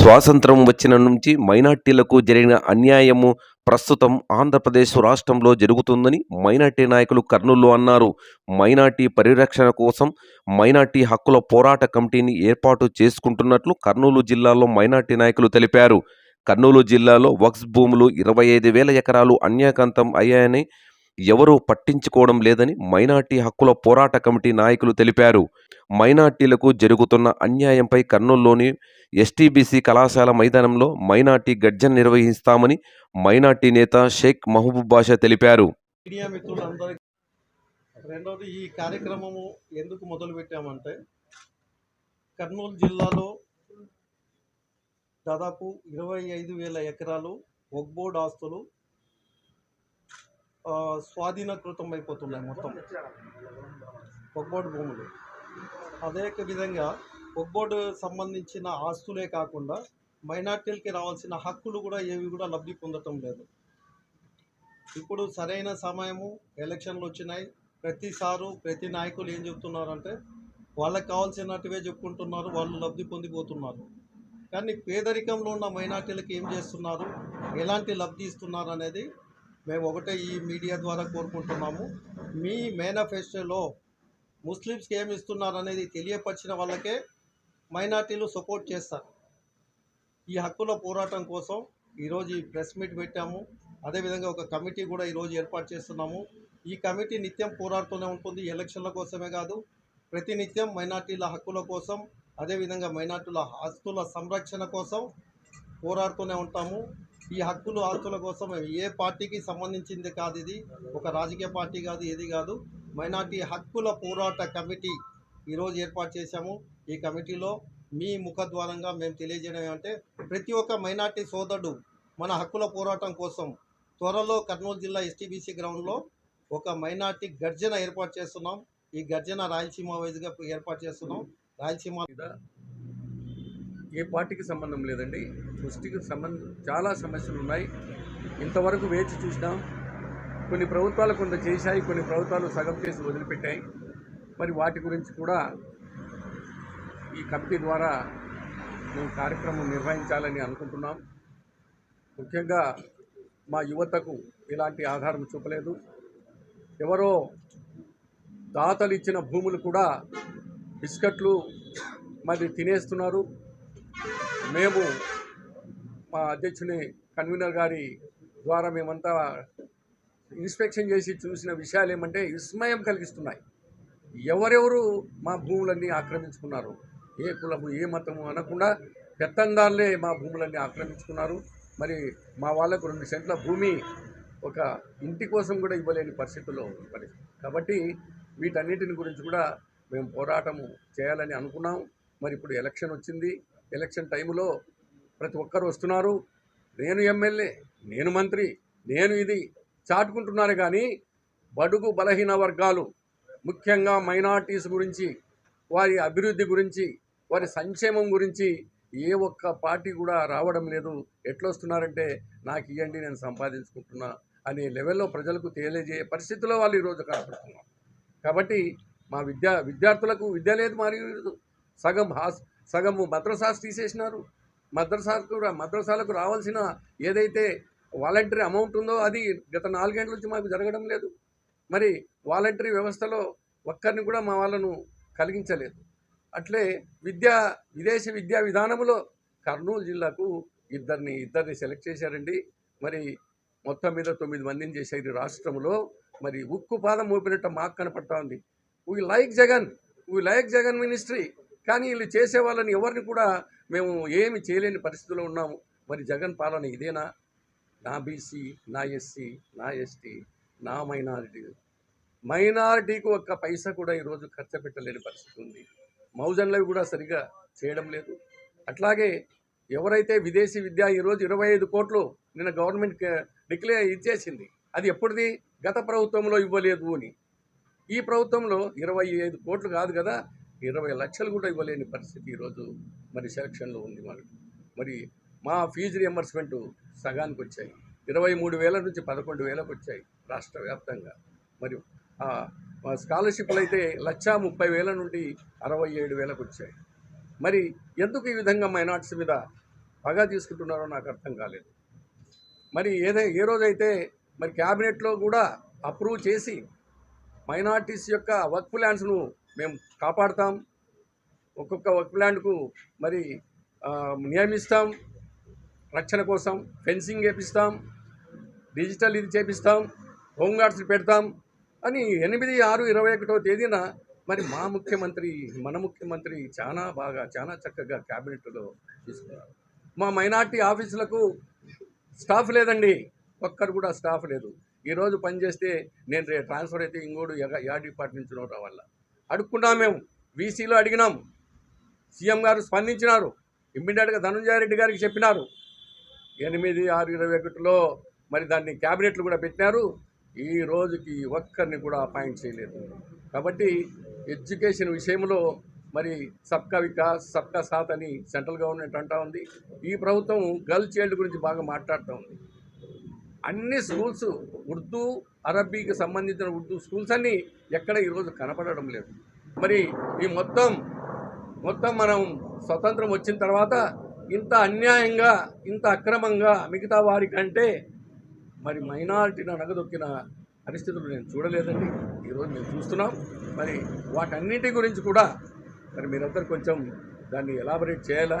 స్వాతంత్రం వచ్చిన నుంచి మైనార్టీలకు జరిగిన అన్యాయము ప్రస్తుతం ఆంధ్రప్రదేశ్ రాష్ట్రంలో జరుగుతుందని మైనార్టీ నాయకులు కర్నూలు అన్నారు. మైనార్టీ పరిరక్షణ కోసం మైనార్టీ హక్కుల పోరాట కమిటీని ఏర్పాటు చేసుకుంటున్నట్లు కర్నూలు జిల్లాలో మైనార్టీ నాయకులు తెలిపారు. కర్నూలు జిల్లాలో వక్స్ భూములు ఇరవై ఐదు వేల ఎకరాలు అన్యాకంతం అయ్యాయని ఎవరూ పట్టించుకోవడం లేదని మైనార్టీ హక్కుల పోరాట కమిటీ నాయకులు తెలిపారు. మైనార్టీలకు జరుగుతున్న అన్యాయంపై కర్నూలులోని ఎస్టీబీసీ కళాశాల మైదానంలో మైనార్టీ గర్జన నిర్వహిస్తామని మైనార్టీ నేత షేక్ మహబూబ్ బాషా తెలిపారు. రెండవది ఈ కార్యక్రమము ఎందుకు మొదలు పెట్టామంటే కర్నూలు జిల్లాలో దాదాపు ఇరవై ఐదు వేల ఎకరాలు ఒగ్బోర్డ్ ఆస్తులు స్వాధీనకృతం అయిపోతున్నాయి మొత్తం. పొగ్బోటు భూములు. అదే విధంగా ఒగ్బోర్డు సంబంధించిన ఆస్తులే కాకుండా మైనార్టీలకి రావాల్సిన హక్కులు కూడా ఏవి కూడా లబ్ధి పొందటం లేదు. ఇప్పుడు సరైన సమయము ఎలక్షన్లు వచ్చినాయి. ప్రతిసారు ప్రతి నాయకులు ఏం చెప్తున్నారంటే వాళ్ళకి కావాల్సినట్టువే చెప్పుకుంటున్నారు వాళ్ళు లబ్ధి పొందిపోతున్నారు. కానీ పేదరికంలో ఉన్న మైనార్టీలకు ఏం చేస్తున్నారు? ఎలాంటి లబ్ధి ఇస్తున్నారు అనేది మేము ఒకటే ఈ మీడియా ద్వారా కోరుకుంటున్నాము. మీ మేనిఫెస్టోలో ముస్లిమ్స్కి ఏమి ఇస్తున్నారు అనేది తెలియపరిచిన వాళ్ళకే మైనార్టీలు సపోర్ట్ చేస్తారు. ఈ హక్కుల పోరాటం కోసం ఈరోజు ఈ ప్రెస్ మీట్ పెట్టాము. అదేవిధంగా ఒక కమిటీ కూడా ఈరోజు ఏర్పాటు చేస్తున్నాము. ఈ కమిటీ నిత్యం పోరాడుతూనే ఉంటుంది. ఎలక్షన్ల కోసమే కాదు ప్రతినిత్యం మైనార్టీల హక్కుల కోసం అదేవిధంగా మైనార్టీల ఆస్తుల సంరక్షణ కోసం పోరాడుతూనే ఉంటాము. ఈ హక్కులు ఆస్తుల కోసం ఏ పార్టీకి సంబంధించింది కాదు ఇది. ఒక రాజకీయ పార్టీ కాదు ఏది కాదు. మైనార్టీ హక్కుల పోరాట కమిటీ ఈరోజు ఏర్పాటు చేశాము. ఈ కమిటీలో మీ ముఖద్వారంగా మేము తెలియజేయడం అంటే ప్రతి ఒక్క మైనార్టీ సోదరుడు మన హక్కుల పోరాటం కోసం త్వరలో కర్నూలు జిల్లా ఎస్టీబీసీ గ్రౌండ్లో ఒక మైనార్టీ గర్జన ఏర్పాటు చేస్తున్నాం. ఈ గర్జన రాయలసీమ వైజ్గా ఏర్పాటు చేస్తున్నాం. రాయలసీమ మీద ఏ పార్టీకి సంబంధం లేదండి. సృష్టికి సంబంధం చాలా సమస్యలు ఉన్నాయి. ఇంతవరకు వేచి చూసినాం. కొన్ని ప్రభుత్వాలు కొంత చేశాయి. కొన్ని ప్రభుత్వాలు సగం చేసి వదిలిపెట్టాయి. మరి వాటి గురించి కూడా ఈ కమిటీ ద్వారా మేము కార్యక్రమం నిర్వహించాలని అనుకుంటున్నాం. ముఖ్యంగా మా యువతకు ఎలాంటి ఆధారం చూపలేదు. ఎవరో దాతలు ఇచ్చిన భూములు కూడా బిస్కెట్లు మరి తినేస్తున్నారు. మేము మా అధ్యక్షుని కన్వీనర్ గారి ద్వారా మేమంతా ఇన్స్పెక్షన్ చేసి చూసిన విషయాలు ఏమంటే విస్మయం కలిగిస్తున్నాయి. ఎవరెవరు మా భూములన్నీ ఆక్రమించుకున్నారు? ఏ కులము ఏ మతము అనకుండా పెత్తందారులే మా భూములన్నీ ఆక్రమించుకున్నారు. మరి మా వాళ్ళకు రెండు సెంట్ల భూమి ఒక ఇంటి కోసం కూడా ఇవ్వలేని పరిస్థితుల్లో ఉంది కాబట్టి వీటన్నిటిని గురించి కూడా మేము పోరాటము చేయాలని అనుకున్నాం. మరి ఇప్పుడు ఎలక్షన్ వచ్చింది. ఎలక్షన్ టైంలో ప్రతి ఒక్కరు వస్తున్నారు. నేను ఎమ్మెల్యే నేను మంత్రి నేను ఇది చాటుకుంటున్నారు కానీ బడుగు బలహీన వర్గాలు ముఖ్యంగా మైనార్టీస్ గురించి వారి అభివృద్ధి గురించి వారి సంక్షేమం గురించి ఏ ఒక్క పార్టీ కూడా రావడం లేదు. ఎట్లొస్తున్నారంటే నాకు ఇవ్వండి నేను సంపాదించుకుంటున్నా అనే లెవెల్లో ప్రజలకు తెలియజేయ పరిస్థితిలో వాళ్ళు ఈరోజు కనపడుతున్నారు. కాబట్టి మా విద్యా విద్యార్థులకు విద్య లేదు మరియు సగం హాస్ సగం మద్రసాస్ తీసేసినారు. మద్రసాకు మద్రసాలకు రావాల్సిన ఏదైతే వాలంటరీ అమౌంట్ ఉందో అది గత నాలుగేండ్ల నుంచి మాకు జరగడం లేదు. మరి వాలంటరీ వ్యవస్థలో ఒక్కరిని కూడా మా వాళ్ళను కలిగించలేదు. అట్లే విద్యా విదేశీ విద్యా విధానంలో కర్నూలు జిల్లాకు ఇద్దరిని ఇద్దరిని సెలెక్ట్ చేశారండి. మరి మొత్తం మీద తొమ్మిది మందిని చేశారు రాష్ట్రంలో. మరి ఉక్కు పాదం మోపినట్టు మాకు కనపడతా ఉంది. We like Jagan we like Jagan ministry కానీ వీళ్ళు చేసే వాళ్ళని ఎవరిని కూడా మేము ఏమి చేయలేని పరిస్థితిలో ఉన్నాము. మరి జగన్ పాలన ఇదేనా? నా బీసీ నా ఎస్సీ నా ఎస్టీ నా మైనారిటీ. మైనారిటీకి ఒక్క పైసా కూడా ఈరోజు ఖర్చు పెట్టలేని పరిస్థితి ఉంది. మౌజన్లవి కూడా సరిగా చేయడం లేదు. అట్లాగే ఎవరైతే విదేశీ విద్య ఈరోజు ఇరవై ఐదు కోట్లు నిన్న గవర్నమెంట్ డిక్లేర్ ఇచ్చేసింది అది ఎప్పటిది? గత ప్రభుత్వంలో ఇవ్వలేదు అని. ఈ ప్రభుత్వంలో ఇరవై ఐదు కోట్లు కాదు కదా ఇరవై లక్షలు కూడా ఇవ్వలేని పరిస్థితి ఈరోజు మరి సెలక్షన్లో ఉంది మనకు మరి మా ఫీజు రియంబర్స్మెంట్ సగానికి వచ్చాయి. ఇరవై మూడు వేల నుంచి పదకొండు వేలకు వచ్చాయి రాష్ట్ర వ్యాప్తంగా. మరి మా స్కాలర్షిప్లు అయితే లక్షా ముప్పై వేల నుండి అరవై ఏడు వేలకు వచ్చాయి. మరి ఎందుకు ఈ విధంగా మైనార్టీస్ మీద పగా తీసుకుంటున్నారో నాకు అర్థం కాలేదు. మరి ఏదై ఏ రోజైతే మరి క్యాబినెట్లో కూడా అప్రూవ్ చేసి మైనార్టీస్ యొక్క వర్క్ ప్లాన్స్ను మేము కాపాడుతాం. ఒక్కొక్క వర్క్ ప్లాంట్కు మరి నియమిస్తాం. రక్షణ కోసం ఫెన్సింగ్ చేపిస్తాం డిజిటల్ ఇది చేపిస్తాం. హోంగార్డ్స్ పెడతాం అని ఎనిమిది ఆరు ఇరవై ఒకటో తేదీన మరి మా ముఖ్యమంత్రి మన ముఖ్యమంత్రి చాలా బాగా చాలా చక్కగా క్యాబినెట్లో తీసుకున్నారు. మా మైనార్టీ ఆఫీసులకు స్టాఫ్ లేదండి. ఒక్కరు కూడా స్టాఫ్ లేదు. ఈరోజు పనిచేస్తే నేను రే ట్రాన్స్ఫర్ అయితే ఇంకోడు ఎగ- యా డిపార్ట్మెంట్ నుంచి వల్ల అడుక్కున్నాం మేము. వీసీలో అడిగినాం. సీఎం గారు స్పందించినారు. ఇమ్మీడియట్గా ధనుంజయ రెడ్డి గారికి చెప్పినారు. ఎనిమిది ఆరు ఇరవై ఒకటిలో మరి దాన్ని క్యాబినెట్లు కూడా పెట్టినారు. ఈ రోజుకి ఒక్కరిని కూడా అపాయింట్ చేయలేదు. కాబట్టి ఎడ్యుకేషన్ విషయంలో మరి సబ్కా వికాస్ సబ్కా సాత్ అని సెంట్రల్ గవర్నమెంట్ అంటా ఉంది. ఈ ప్రభుత్వం గర్ల్ చైల్డ్ గురించి బాగా మాట్లాడుతూ ఉంది. అన్ని స్కూల్స్ ఉర్దూ అరబీకి సంబంధించిన ఉర్దూ స్కూల్స్ అన్నీ ఎక్కడ ఈరోజు కనపడడం లేదు. మరి ఈ మొత్తం మొత్తం మనం స్వతంత్రం వచ్చిన తర్వాత ఇంత అన్యాయంగా ఇంత అక్రమంగా మిగతా వారి కంటే మరి మైనారిటీని అనగదొక్కిన పరిస్థితులు నేను చూడలేదండి. ఈరోజు మేము చూస్తున్నాం. మరి వాటన్నిటి గురించి కూడా మరి మీరందరూ కొంచెం దాన్ని ఎలాబరేట్ చేయాలా?